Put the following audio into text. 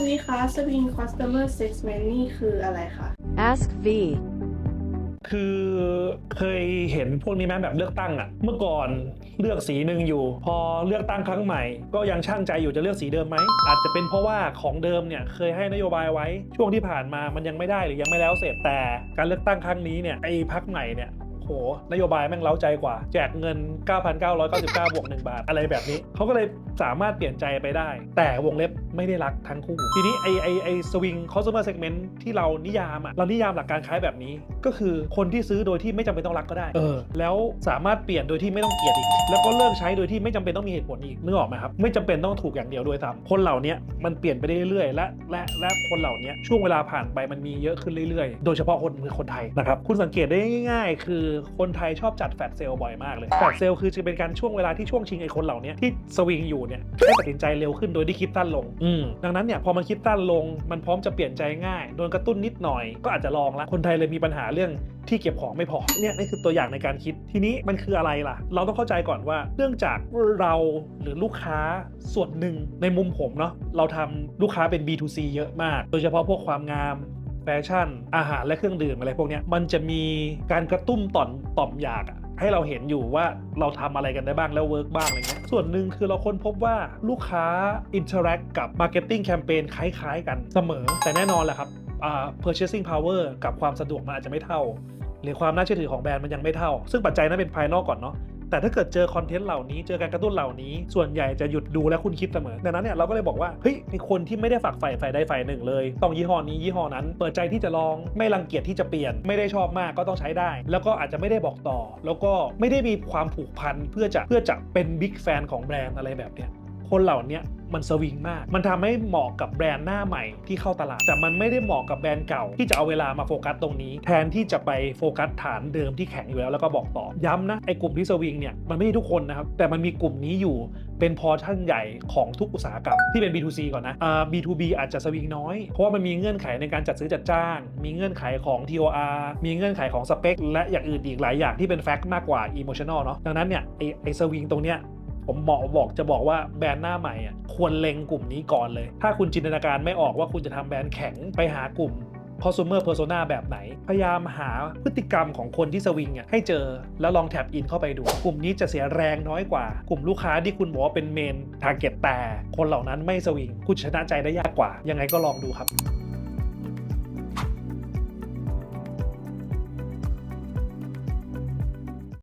ารย์วิคะ Swing Customer Segment นี่คืออะไรคะ Ask V. คือเคยเห็นพวกนี้ไหมแบบเลือกตั้งอะเมื่อก่อนเลือกสีหนึ่งอยู่ พอเลือกตั้งครั้งใหม่ ก็ยังช่างใจอยู่จะเลือกสีเดิมไหมอาจจะเป็นเพราะว่าของเดิมเนี่ยเคยให้นโยบายไว้ช่วงที่ผ่านมามันยังไม่ได้หรือยังไม่แล้วเสร็จแต่การเลือกตั้งครั้งนี้เนี่ยไอ้พักใหม่เนี่ยโหนโยบายแม่งเล้าใจกว่า แจกเงิน 9,999 บวก 1 บาท อะไรแบบนี้ เขาก็เลยสามารถเปลี่ยนใจไปได้ แต่วงเล็บไม่ได้รักทั้งคู่ ทีนี้ไอไอไอสวิงคอสเตอร์เซกเมนต์ที่เรานิยามอะเรานิยามหลักการคล้ายแบบนี้ ก็คือคนที่ซื้อโดยที่ไม่จำเป็นต้องรักก็ได้ เออ แล้วสามารถเปลี่ยนโดยที่ไม่ต้องเกลียดอีก แล้วก็เลิกใช้โดยที่ไม่จำเป็นต้องมีเหตุผลอีกนึกออกไหมครับไม่จำเป็นต้องถูกอย่างเดียวด้วยซ้ำคนเหล่านี้มันเปลี่ยนไปได้เรื่อยๆและและและคนเหล่านี้ช่วงเวลาผ่านไปมันมีเยอะขึ้นเรื่อยๆ โดยเฉพาะคนคนไทยนะครับคุณสังเกตได้ง่าย ๆ คือคนไทยชอบจัดแฟลชเซลบ่อยมากเลยแฟลชเซลคือจะเป็นการช่วงเวลาที่ช่วงชิงไอ้คนเหล่านี้ที่สวิงอยู่เนี่ยให้ตัดสินใจเร็วขึ้นโดยที่คิดสั้นลงอืมดังนั้นเนี่ยพอมันคิดสั้นลงมันพร้อมจะเปลี่ยนใจง่ายโดนกระตุ้นนิดหน่อย ก็อาจจะลองละคนไทยเลยมีปัญหาเรื่องที่เก็บของไม่พอเนี่ยนี่คือตัวอย่างในการคิดทีนี้มันคืออะไรล่ะ เราต้องเข้าใจก่อนว่าเนื่องจากเราหรือลูกค้าส่วนหนึ่งในมุมผมเนาะเราทำลูกค้าเป็น B2C เยอะมาก โดยเฉพาะพวกความงาม แฟชั่น อาหารและเครื่องดื่มอะไรพวกนี้มันจะมีการกระตุ้มต่อมต่อมอยากอะให้เราเห็นอยู่ว่าเราทำอะไรกันได้บ้างแล้วเวิร์กบ้างอะไรเงี้ย ส่วนหนึ่งคือเราค้นพบว่าลูกค้าอินเทอร์แอคกับมาร์เก็ตติ้งแคมเปญคล้ายๆ กันเสมอ แต่แน่นอนแหละครับอ่า purchasing power กับความสะดวกมันอาจจะไม่เท่า หรือความน่าเชื่อถือของแบรนด์มันยังไม่เท่า ซึ่งปัจจัยนั้นเป็นภายนอกก่อนเนาะ แต่ถ้าเกิดเจอคอนเทนต์เหล่านี้เจอการกระตุ้นเหล่านี้ ส่วนใหญ่จะหยุดดูและคุณคิดเสมอดังนั้นเนี่ยเราก็เลยบอกว่าเฮ้ยมีคนที่ไม่ได้ฝักใฝ่ฝ่ายใดฝ่ายหนึ่งเลยต้องยี่ห้อนี้ยี่ห้อนั้น เปิดใจที่จะลองไม่รังเกียจที่จะเปลี่ยน ไม่ได้ชอบมากก็ต้องใช้ได้ แล้วก็อาจจะไม่ได้บอกต่อ แล้วก็ไม่ได้มีความผูกพันเพื่อจะเพื่อจะเป็นบิ๊กแฟนของแบรนด์อะไรแบบเนี้ย คนเหล่านี้มันสวิงมาก มันทำให้เหมาะกับแบรนด์หน้าใหม่ที่เข้าตลาด แต่มันไม่ได้เหมาะกับแบรนด์เก่า ที่จะเอาเวลามาโฟกัสตรงนี้ แทนที่จะไปโฟกัสฐานเดิมที่แข็งอยู่แล้วแล้วก็บอกต่อ ย้ำนะ ไอ้กลุ่มที่สวิงเนี่ย มันไม่ใช่ทุกคนนะครับ แต่มันมีกลุ่มนี้อยู่ เป็นพอชั่นใหญ่ของทุกอุตสาหกรรมที่เป็น B2C ก่อนนะอ่า B2B อาจจะสวิงน้อย เพราะว่ามันมีเงื่อนไขในการจัดซื้อจัดจ้าง มีเงื่อนไขของ TOR มีเงื่อนไขของสเปค และอย่างอื่นอีกหลายอย่างที่เป็นแฟกต์มากกว่า emotional เนาะ ดังนั้นเนี่ยไอ้ไอ้สวิงตรงเนี้ย ผมเหมาะบอกจะบอกว่าแบรนด์หน้าใหม่อะควรเล็งกลุ่มนี้ก่อนเลย ถ้าคุณจินตนาการไม่ออกว่าคุณจะทำแบรนด์แข็งไปหากลุ่ม consumer persona แบบไหน พยายามหาพฤติกรรมของคนที่สวิงอะให้เจอแล้วลองแท็บอินเข้าไปดู กลุ่มนี้จะเสียแรงน้อยกว่า กลุ่มลูกค้าที่คุณบอกว่าเป็นเมนทาร์เก็ตแต่ คนเหล่านั้นไม่สวิง คุณชนะใจได้ยากกว่า ยังไงก็ลองดูครับ